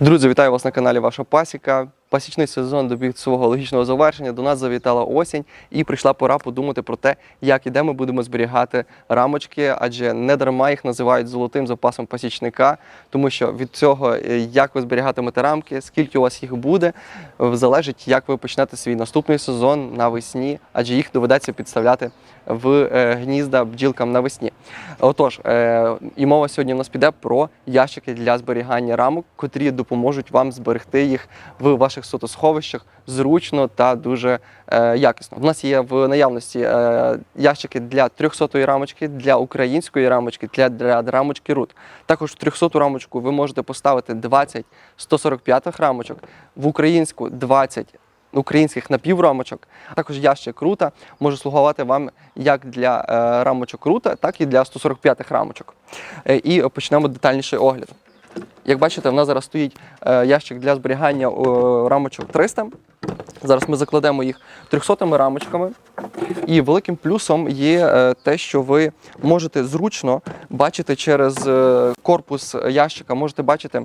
Друзі, вітаю вас на каналі Ваша Пасіка. Пасічний сезон добіг свого логічного завершення. До нас завітала осінь, і прийшла пора подумати про те, як і де ми будемо зберігати рамочки, адже не дарма їх називають золотим запасом пасічника, тому що від цього, е, як ви зберігатимете рамки, скільки у вас їх буде, е, залежить, як ви почнете свій наступний сезон навесні, адже їх доведеться підставляти в е, гнізда бджілкам навесні. Отож, і мова сьогодні у нас піде про ящики для зберігання рамок, котрі допоможуть вам зберегти їх в ваших сотосховищах зручно та дуже е, якісно. У нас є в наявності е, ящики для 300-ї рамочки, для української рамочки, для, для рамочки рут. Також в 300-ту рамочку ви можете поставити 20 145 рамочок, в українську 20 українських напіврамочок. Також ящик рута може слугувати вам як для е, рамочок рута, так і для 145-х рамочок. Е, і почнемо детальніший огляд. Як бачите, в нас зараз стоїть е, ящик для зберігання рамочок 300. Зараз ми закладемо їх 300 рамочками. І великим плюсом є е, те, що ви можете зручно бачити через е, корпус ящика, можете бачити.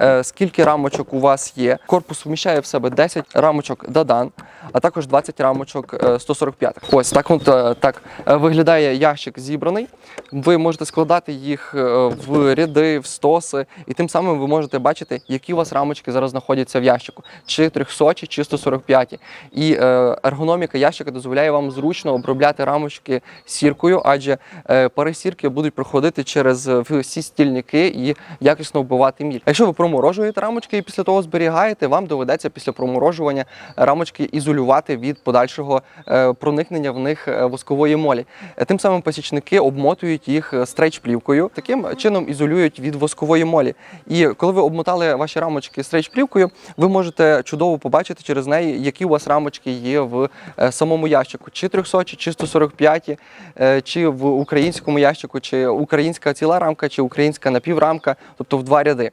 Е, Скільки рамочок у вас є? Корпус вміщає в себе 10 рамочок Дадан, а також 20 рамочок е, 145. Ось так от е, так е, виглядає ящик зібраний. Ви можете складати їх е, в ряди, в стоси, і тим самим ви можете бачити, які у вас рамочки зараз знаходяться в ящику, чи 300, чи 145. І е, ергономіка ящика дозволяє вам зручно обробляти рамочки сіркою, адже е, пари сірки будуть проходити через е, всі стільники і якісно вбивати міль. Якщо ви проморожуєте рамочки і після того зберігаєте, вам доведеться після проморожування рамочки ізолювати від подальшого е, проникнення в них е, воскової молі. Е, Тим самим пасічники обмотують їх стрейч-плівкою, таким чином ізолюють від воскової молі. І коли ви обмотали ваші рамочки стрейч-плівкою, ви можете чудово побачити через неї, які у вас рамочки є в самому ящику, чи 300, чи 145, е, чи в українському ящику, чи українська ціла рамка, чи українська напіврамка, тобто в два ряди.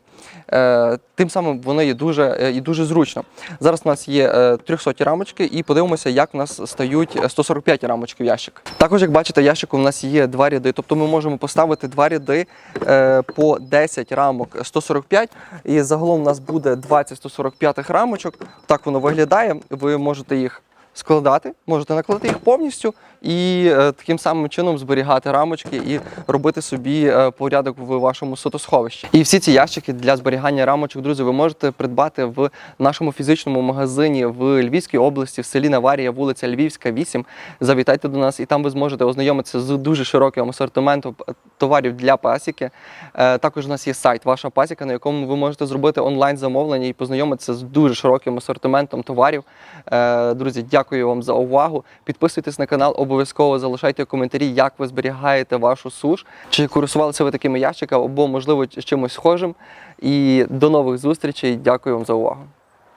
Е, Тим самим воно є дуже е, і дуже зручно. Зараз у нас є е, 300 рамочки, і подивимося, як у нас стають 145 рамочки в ящик. Також, як бачите, ящику у нас є два ряди, тобто ми можемо поставити два ряди е, по 10 рамок 145, і загалом у нас буде 20 145 рамочок. Так воно виглядає. Ви можете їх складати, можете накладати їх повністю і е, таким самим чином зберігати рамочки і робити собі е, порядок в вашому сотосховищі. І всі ці ящики для зберігання рамочок, друзі, ви можете придбати в нашому фізичному магазині в Львівській області, в селі Наварія, вулиця Львівська, 8. Завітайте до нас, і там ви зможете ознайомитися з дуже широким асортиментом е, товарів для пасіки. Також у нас є сайт Ваша пасіка, на якому ви можете зробити онлайн замовлення і познайомитися з дуже широким асортиментом товарів. Друзі, дякую вам за увагу. Підписуйтесь на канал, обов'язково залишайте коментарі, як ви зберігаєте вашу суш, чи користувалися ви такими ящиками, або можливо чимось схожим. І до нових зустрічей. Дякую вам за увагу.